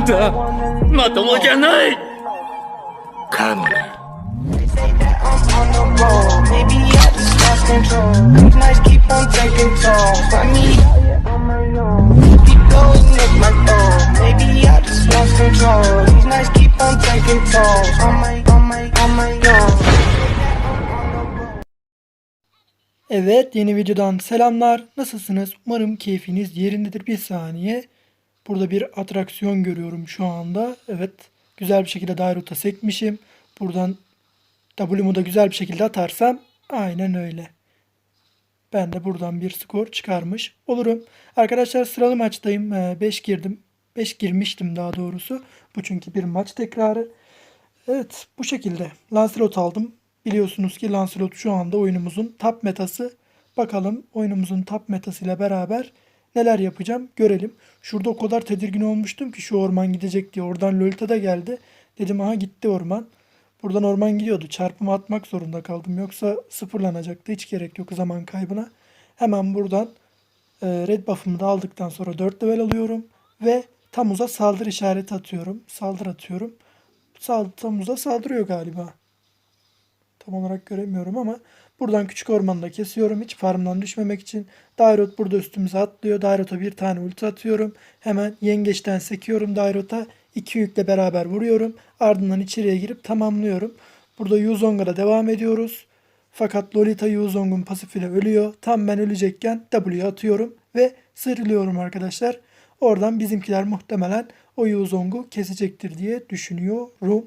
なんだまともじゃないかもな I'm on the road. Maybe I just lost control. These nights keep on taking toll. Find me out here on my own. Keep going, hit my phone. Maybe I just lost control. These nights keep on taking toll. On my, on my, on my own. Evet yeni videodan selamlar. Nasılsınız? Umarım keyfiniz yerindedir. Bir saniye. Burada bir atraksiyon görüyorum şu anda. Evet. Güzel bir şekilde Dairut'a sekmişim. Buradan W'mu da güzel bir şekilde atarsam aynen öyle. Ben de buradan bir skor çıkarmış olurum. Arkadaşlar sıralı maçtayım. 5 girdim. 5 girmiştim daha doğrusu. Bu çünkü bir maç tekrarı. Evet bu şekilde. Lancelot aldım. Biliyorsunuz ki Lancelot şu anda oyunumuzun top metası. Bakalım oyunumuzun top metasıyla beraber neler yapacağım görelim. Şurada o kadar tedirgin olmuştum ki şu orman gidecek diye. Oradan Lolita da geldi. Dedim aha gitti orman. Buradan orman gidiyordu. Çarpımı atmak zorunda kaldım. Yoksa sıfırlanacaktı. Hiç gerek yok zaman kaybına. Hemen buradan e, red buff'ımı da aldıktan sonra 4 level alıyorum. Ve Tamuz'a saldırı işareti atıyorum. Saldırı atıyorum. Sal Tamuz'a saldırıyor galiba. Tam olarak göremiyorum ama buradan küçük ormanda kesiyorum. Hiç farmdan düşmemek için. Dairot burada üstümüze atlıyor. Dairot'a bir tane ulti atıyorum. Hemen yengeçten sekiyorum Dairot'a. İki yükle beraber vuruyorum. Ardından içeriye girip tamamlıyorum. Burada Yuzong'a devam ediyoruz. Fakat Lolita Yuzong'un pasifiyle ölüyor. Tam ben ölecekken W atıyorum ve sıyrılıyorum arkadaşlar. Oradan bizimkiler muhtemelen o Yuzong'u kesecektir diye düşünüyorum.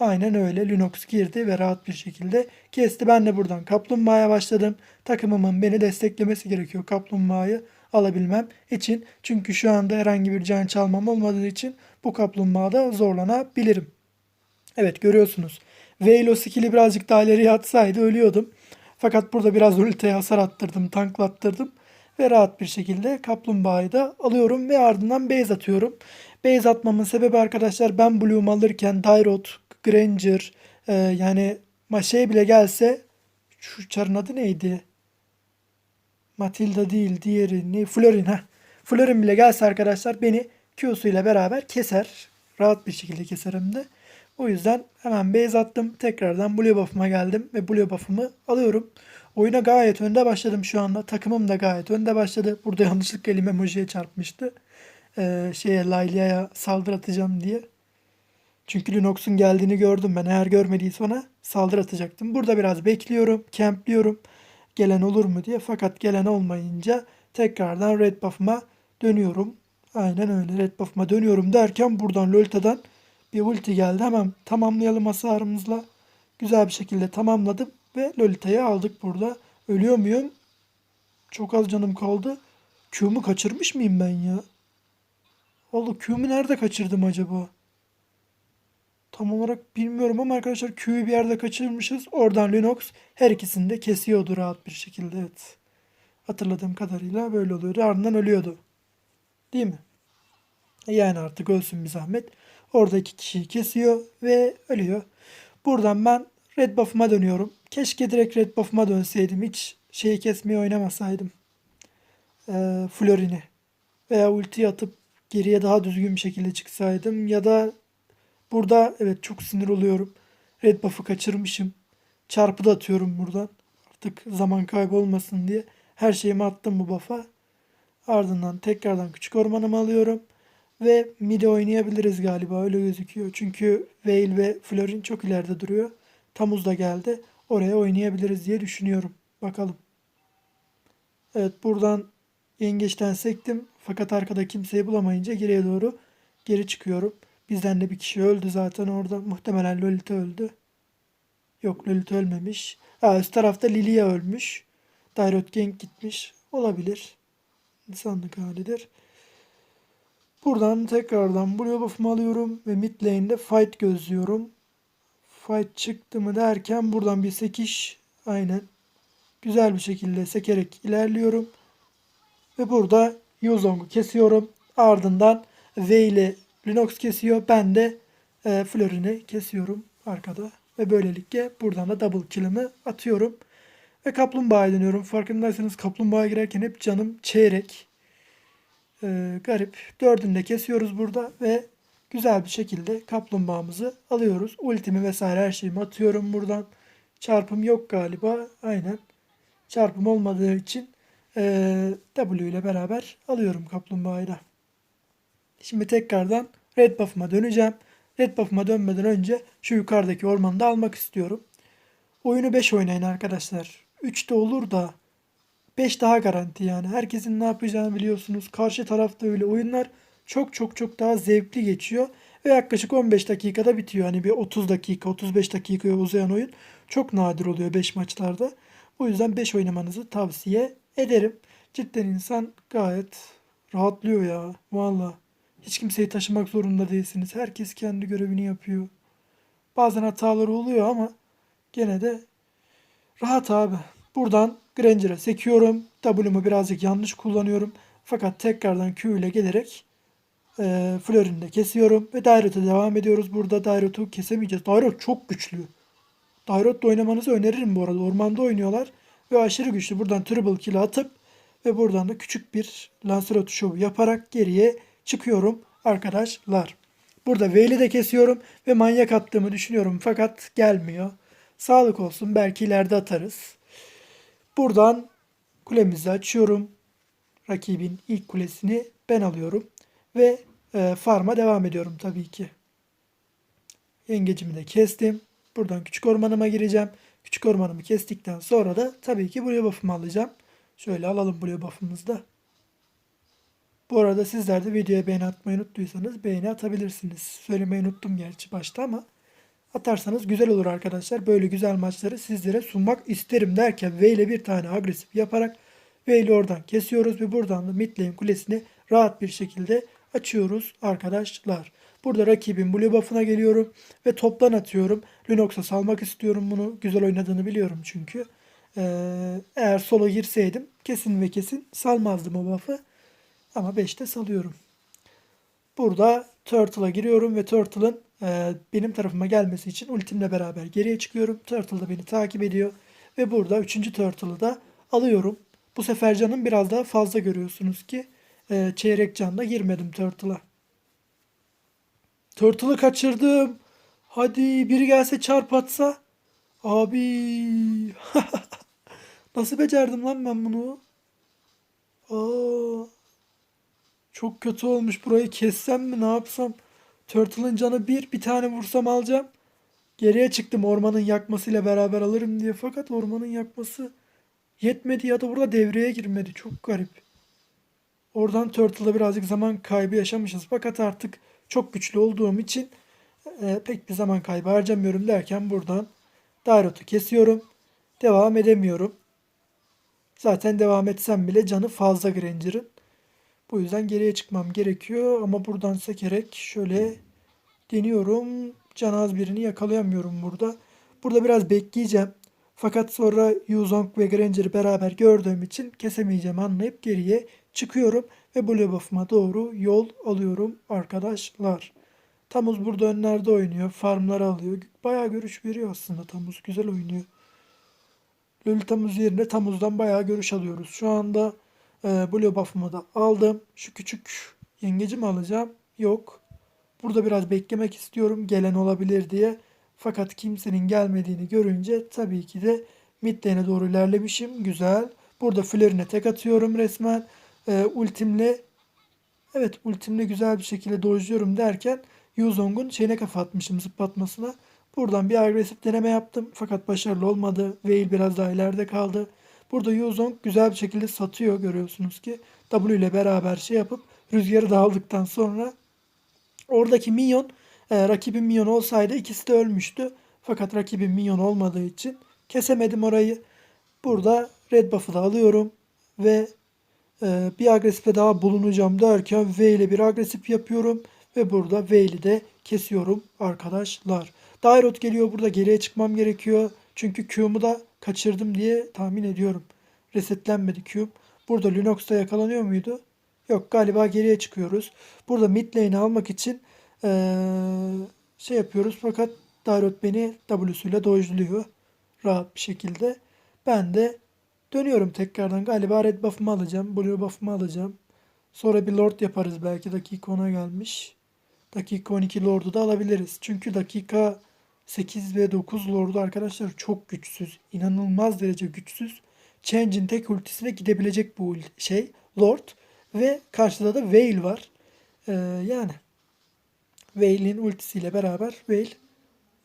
Aynen öyle. Linux girdi ve rahat bir şekilde kesti. Ben de buradan kaplumbağaya başladım. Takımımın beni desteklemesi gerekiyor kaplumbağayı alabilmem için. Çünkü şu anda herhangi bir can çalmam olmadığı için bu kaplumbağada zorlanabilirim. Evet görüyorsunuz. Velo skill'i birazcık daha ileriye atsaydı ölüyordum. Fakat burada biraz ultiye hasar attırdım, tanklattırdım. Ve rahat bir şekilde kaplumbağayı da alıyorum ve ardından base atıyorum. Base atmamın sebebi arkadaşlar ben Bloom alırken Dairot, Granger e, yani şey bile gelse şu çarın adı neydi? Matilda değil diğeri ne? Florin ha. Florin bile gelse arkadaşlar beni Q'su ile beraber keser. Rahat bir şekilde keserim de. O yüzden hemen base attım. Tekrardan blue buff'ıma geldim ve blue buff'ımı alıyorum. Oyuna gayet önde başladım şu anda. Takımım da gayet önde başladı. Burada yanlışlıkla elim emojiye çarpmıştı. Ee, şeye Lailia'ya saldırı atacağım diye. Çünkü Lunox'un geldiğini gördüm ben. Eğer görmediyse ona saldırı atacaktım. Burada biraz bekliyorum, campliyorum. Gelen olur mu diye. Fakat gelen olmayınca tekrardan red buff'ıma dönüyorum. Aynen öyle red buff'ıma dönüyorum derken buradan Lolita'dan bir ulti geldi. Hemen tamamlayalım hasarımızla. Güzel bir şekilde tamamladım ve Lolita'yı aldık burada. Ölüyor muyum? Çok az canım kaldı. Q'mu kaçırmış mıyım ben ya? Allah Q'mu nerede kaçırdım acaba? Tam olarak bilmiyorum ama arkadaşlar Q'yu bir yerde kaçırmışız. Oradan Linux her ikisini de kesiyordu rahat bir şekilde. Evet. Hatırladığım kadarıyla böyle oluyordu. Ardından ölüyordu. Değil mi? Yani artık ölsün bir zahmet. Orada iki kişiyi kesiyor ve ölüyor. Buradan ben red buff'ıma dönüyorum. Keşke direkt red buff'ıma dönseydim. Hiç şeyi kesmeyi oynamasaydım. Ee, Florin'i. Veya ulti atıp geriye daha düzgün bir şekilde çıksaydım. Ya da burada evet çok sinir oluyorum. Red buff'ı kaçırmışım. Çarpı da atıyorum buradan. Artık zaman kaybı olmasın diye. Her şeyimi attım bu buff'a. Ardından tekrardan küçük ormanımı alıyorum. Ve midi oynayabiliriz galiba öyle gözüküyor. Çünkü Veil ve Florin çok ileride duruyor. Tamuz da geldi. Oraya oynayabiliriz diye düşünüyorum. Bakalım. Evet buradan yengeçten sektim. Fakat arkada kimseyi bulamayınca geriye doğru geri çıkıyorum. Bizden de bir kişi öldü zaten orada. Muhtemelen Lolita öldü. Yok Lolita ölmemiş. Ha, üst tarafta Lilia ölmüş. Dairot Gang gitmiş. Olabilir. İnsanlık halidir. Buradan tekrardan Blue buff'ımı alıyorum ve mid lane'de fight gözlüyorum. Fight çıktı mı derken buradan bir sekiş aynen güzel bir şekilde sekerek ilerliyorum. Ve burada Yuzong'u kesiyorum. Ardından V ile Linux kesiyor. Ben de e, Florin'i kesiyorum arkada. Ve böylelikle buradan da double kill'imi atıyorum. Ve kaplumbağaya dönüyorum. Farkındaysanız kaplumbağaya girerken hep canım çeyrek. Ee, garip. Dördünü de kesiyoruz burada ve güzel bir şekilde kaplumbağamızı alıyoruz. Ultimi vesaire her şeyimi atıyorum buradan. Çarpım yok galiba. Aynen. Çarpım olmadığı için eee, W ile beraber alıyorum kaplumbağayı da. Şimdi tekrardan red buff'ıma döneceğim. Red buff'ıma dönmeden önce şu yukarıdaki ormanı da almak istiyorum. Oyunu 5 oynayın arkadaşlar. 3 de olur da 5 daha garanti yani. Herkesin ne yapacağını biliyorsunuz. Karşı tarafta öyle oyunlar çok çok çok daha zevkli geçiyor. Ve yaklaşık 15 dakikada bitiyor. Hani bir 30 dakika, 35 dakikaya uzayan oyun çok nadir oluyor 5 maçlarda. O yüzden 5 oynamanızı tavsiye ederim. Cidden insan gayet rahatlıyor ya. Valla. Hiç kimseyi taşımak zorunda değilsiniz. Herkes kendi görevini yapıyor. Bazen hataları oluyor ama gene de rahat abi. Buradan Granger'a sekiyorum. W'mu birazcık yanlış kullanıyorum. Fakat tekrardan Q ile gelerek e, Florin'i de kesiyorum. Ve Dairot'a devam ediyoruz. Burada Dairot'u kesemeyeceğiz. Dairot çok güçlü. Dairot'la oynamanızı öneririm bu arada. Ormanda oynuyorlar. Ve aşırı güçlü. Buradan triple kill atıp ve buradan da küçük bir Lancelot şovu yaparak geriye çıkıyorum arkadaşlar. Burada Veyli de kesiyorum ve manyak attığımı düşünüyorum fakat gelmiyor. Sağlık olsun belki ileride atarız. Buradan kulemizi açıyorum. Rakibin ilk kulesini ben alıyorum. Ve e, farma devam ediyorum tabii ki. Yengecimi de kestim. Buradan küçük ormanıma gireceğim. Küçük ormanımı kestikten sonra da tabii ki blue buff'ımı alacağım. Şöyle alalım blue buff'ımızı da. Bu arada sizler de videoya beğeni atmayı unuttuysanız beğeni atabilirsiniz. Söylemeyi unuttum gerçi başta ama atarsanız güzel olur arkadaşlar. Böyle güzel maçları sizlere sunmak isterim derken V ile bir tane agresif yaparak V ile oradan kesiyoruz ve buradan da mid kulesini rahat bir şekilde açıyoruz arkadaşlar. Burada rakibin blue buff'ına geliyorum ve toptan atıyorum. Lunox'a salmak istiyorum bunu. Güzel oynadığını biliyorum çünkü. Ee, eğer solo girseydim kesin ve kesin salmazdım o buff'ı. Ama 5'te salıyorum. Burada Turtle'a giriyorum ve Turtle'ın e, benim tarafıma gelmesi için ultimle beraber geriye çıkıyorum. Turtle da beni takip ediyor. Ve burada 3. Turtle'ı da alıyorum. Bu sefer canım biraz daha fazla görüyorsunuz ki e, çeyrek canla girmedim Turtle'a. Turtle'ı kaçırdım. Hadi biri gelse çarp atsa. Abi. Nasıl becerdim lan ben bunu? Çok kötü olmuş. Burayı kessem mi ne yapsam? Turtle'ın canı bir. Bir tane vursam alacağım. Geriye çıktım ormanın yakmasıyla beraber alırım diye. Fakat ormanın yakması yetmedi ya da burada devreye girmedi. Çok garip. Oradan Turtle'da birazcık zaman kaybı yaşamışız. Fakat artık çok güçlü olduğum için e, pek bir zaman kaybı harcamıyorum derken buradan Dairot'u kesiyorum. Devam edemiyorum. Zaten devam etsem bile canı fazla Granger'ın. Bu yüzden geriye çıkmam gerekiyor ama buradan sekerek şöyle deniyorum. Can az birini yakalayamıyorum burada. Burada biraz bekleyeceğim. Fakat sonra Yuzong ve Granger'ı beraber gördüğüm için kesemeyeceğim anlayıp geriye çıkıyorum ve Blue Buff'ıma doğru yol alıyorum arkadaşlar. Tamuz burada önlerde oynuyor. Farmları alıyor. Bayağı görüş veriyor aslında Tamuz. Güzel oynuyor. Lolitamuz yerine Tamuz'dan bayağı görüş alıyoruz. Şu anda e, Blue buff'ımı da aldım. Şu küçük yengeci mi alacağım? Yok. Burada biraz beklemek istiyorum. Gelen olabilir diye. Fakat kimsenin gelmediğini görünce tabii ki de mid doğru ilerlemişim. Güzel. Burada Flare'ine tek atıyorum resmen. E, ultimle evet ultimle güzel bir şekilde dojluyorum derken Yuzong'un şeyine kafa atmışım zıplatmasına. Buradan bir agresif deneme yaptım. Fakat başarılı olmadı. Veil biraz daha ileride kaldı. Burada Yuzong güzel bir şekilde satıyor görüyorsunuz ki. W ile beraber şey yapıp rüzgarı da aldıktan sonra oradaki minyon e, rakibin minyon olsaydı ikisi de ölmüştü. Fakat rakibin minyon olmadığı için kesemedim orayı. Burada red buff'ı da alıyorum ve e, bir agresifle daha bulunacağım derken V ile bir agresif yapıyorum ve burada V'li de kesiyorum arkadaşlar. Dairot geliyor burada geriye çıkmam gerekiyor. Çünkü Q'mu da kaçırdım diye tahmin ediyorum. Resetlenmedi Q'm. Burada Lunox'ta yakalanıyor muydu? Yok galiba geriye çıkıyoruz. Burada mid almak için ee, şey yapıyoruz fakat Dairot beni W'suyla dojluyor. Rahat bir şekilde. Ben de dönüyorum tekrardan. Galiba red buff'ımı alacağım. Blue buff'ımı alacağım. Sonra bir lord yaparız belki dakika ona gelmiş. dakika 12 Lord'u da alabiliriz. Çünkü dakika 8 ve 9 Lord'u arkadaşlar çok güçsüz. inanılmaz derece güçsüz. Change'in tek ultisine gidebilecek bu şey Lord. Ve karşıda da Veil var. Ee, yani Veil'in ultisiyle beraber Veil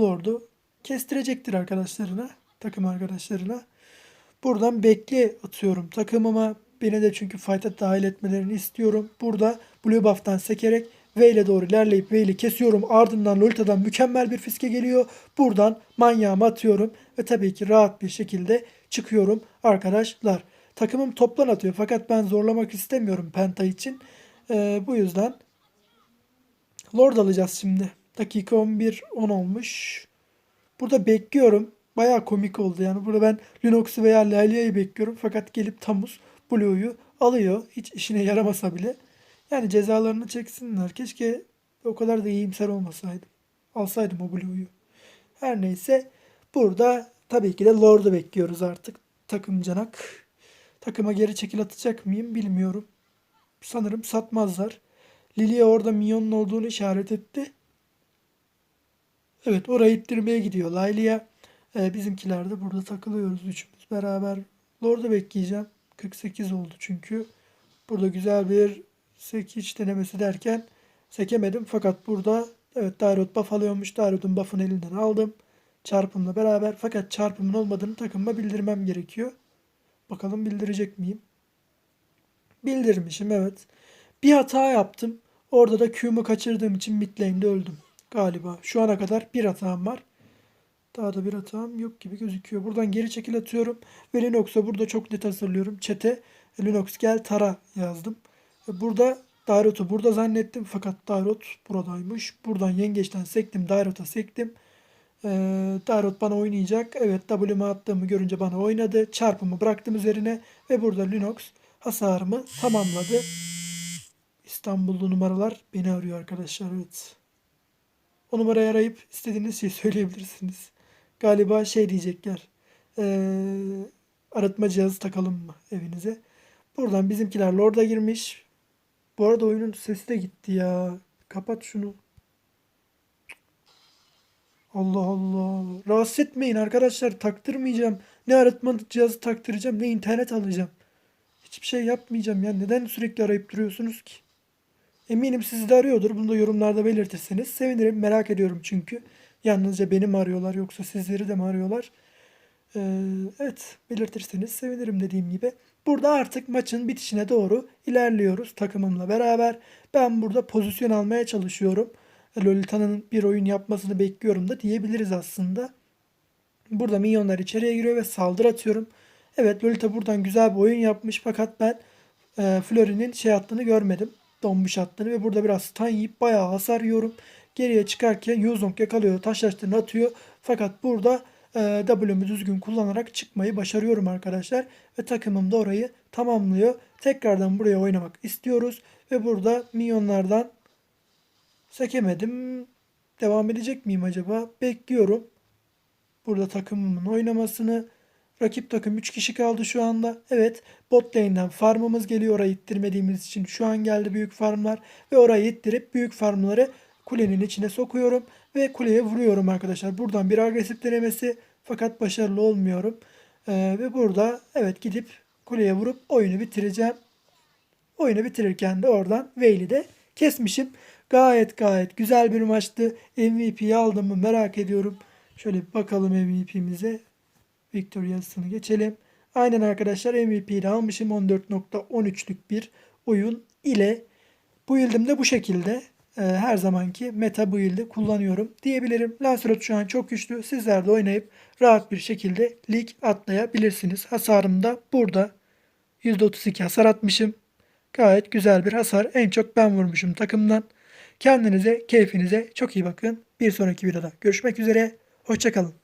Lord'u kestirecektir arkadaşlarına, takım arkadaşlarına. Buradan bekle atıyorum takımıma. Beni de çünkü fight'a dahil etmelerini istiyorum. Burada Blue Buff'tan sekerek Veil'e doğru ilerleyip Veil'i kesiyorum. Ardından Lolita'dan mükemmel bir fiske geliyor. Buradan manyağımı atıyorum. Ve tabii ki rahat bir şekilde çıkıyorum arkadaşlar. Takımım toplan atıyor fakat ben zorlamak istemiyorum Penta için. Ee, bu yüzden Lord alacağız şimdi. Dakika 11 10 olmuş. Burada bekliyorum. Bayağı komik oldu yani. Burada ben Lunox'u veya Lalia'yı bekliyorum. Fakat gelip Tamus Blue'yu alıyor. Hiç işine yaramasa bile. Yani cezalarını çeksinler. Keşke o kadar da iyimser olmasaydım. Alsaydım o Blue'yu. Her neyse. Burada tabii ki de Lord'u bekliyoruz artık. Takım canak. Takıma geri çekil atacak mıyım bilmiyorum. Sanırım satmazlar. Lilia orada minyonun olduğunu işaret etti. Evet orayı ittirmeye gidiyor Laylia. Ee, bizimkiler de burada takılıyoruz üçümüz beraber. Lord'u bekleyeceğim. 48 oldu çünkü. Burada güzel bir sekiç denemesi derken sekemedim. Fakat burada evet Dairot buff alıyormuş. Dairot'un buff'ını elinden aldım. Çarpımla beraber. Fakat çarpımın olmadığını takımıma bildirmem gerekiyor. Bakalım bildirecek miyim? Bildirmişim evet. Bir hata yaptım. Orada da Q'mu kaçırdığım için mid lane'de öldüm. Galiba. Şu ana kadar bir hatam var. Daha da bir hatam yok gibi gözüküyor. Buradan geri çekil atıyorum. Ve Linux'a burada çok net hazırlıyorum. Çete Linux gel tara yazdım. Burada Dairot'u burada zannettim. Fakat Dairot buradaymış. Buradan yengeçten sektim. Dairot'a sektim. Ee, Dairot bana oynayacak. Evet W'mu attığımı görünce bana oynadı. Çarpımı bıraktım üzerine. Ve burada Linux hasarımı tamamladı. İstanbullu numaralar beni arıyor arkadaşlar. Evet. O numarayı arayıp istediğiniz şeyi söyleyebilirsiniz. Galiba şey diyecekler. Ee, arıtma cihazı takalım mı evinize? Buradan bizimkiler Lord'a girmiş. Bu arada oyunun sesi de gitti ya. Kapat şunu. Allah Allah. Rahatsız etmeyin arkadaşlar. Taktırmayacağım. Ne arıtma cihazı taktıracağım ne internet alacağım. Hiçbir şey yapmayacağım ya. Neden sürekli arayıp duruyorsunuz ki? Eminim sizi de arıyordur. Bunu da yorumlarda belirtirseniz sevinirim. Merak ediyorum çünkü. Yalnızca beni mi arıyorlar yoksa sizleri de mi arıyorlar? Ee, evet belirtirseniz sevinirim dediğim gibi. Burada artık maçın bitişine doğru ilerliyoruz takımımla beraber. Ben burada pozisyon almaya çalışıyorum. Lolita'nın bir oyun yapmasını bekliyorum da diyebiliriz aslında. Burada minyonlar içeriye giriyor ve saldırı atıyorum. Evet Lolita buradan güzel bir oyun yapmış fakat ben e, Flurry'nin şey attığını görmedim. Donmuş attığını ve burada biraz stun yiyip bayağı hasar yiyorum. Geriye çıkarken Yuzong yakalıyor, taşlaştığını atıyor. Fakat burada e, W'mu düzgün kullanarak çıkmayı başarıyorum arkadaşlar. Ve takımım da orayı tamamlıyor. Tekrardan buraya oynamak istiyoruz. Ve burada minyonlardan sekemedim. Devam edecek miyim acaba? Bekliyorum. Burada takımımın oynamasını. Rakip takım 3 kişi kaldı şu anda. Evet bot lane'den farmımız geliyor orayı ittirmediğimiz için. Şu an geldi büyük farmlar. Ve orayı ittirip büyük farmları kulenin içine sokuyorum. Ve kuleye vuruyorum arkadaşlar. Buradan bir agresif denemesi. Fakat başarılı olmuyorum. Ee, ve burada evet gidip kuleye vurup oyunu bitireceğim. Oyunu bitirirken de oradan Veil'i de kesmişim. Gayet gayet güzel bir maçtı. MVP'yi aldım mı merak ediyorum. Şöyle bir bakalım MVP'mize. Victor yazısını geçelim. Aynen arkadaşlar MVP'yi de almışım 14.13'lük bir oyun ile. Bu build'im de bu şekilde. Ee, her zamanki meta build'i kullanıyorum diyebilirim. Lancelot şu an çok güçlü. Sizler de oynayıp rahat bir şekilde lig atlayabilirsiniz. Hasarım da burada. %32 hasar atmışım. Gayet güzel bir hasar. En çok ben vurmuşum takımdan. Kendinize, keyfinize çok iyi bakın. Bir sonraki videoda görüşmek üzere. Hoşçakalın.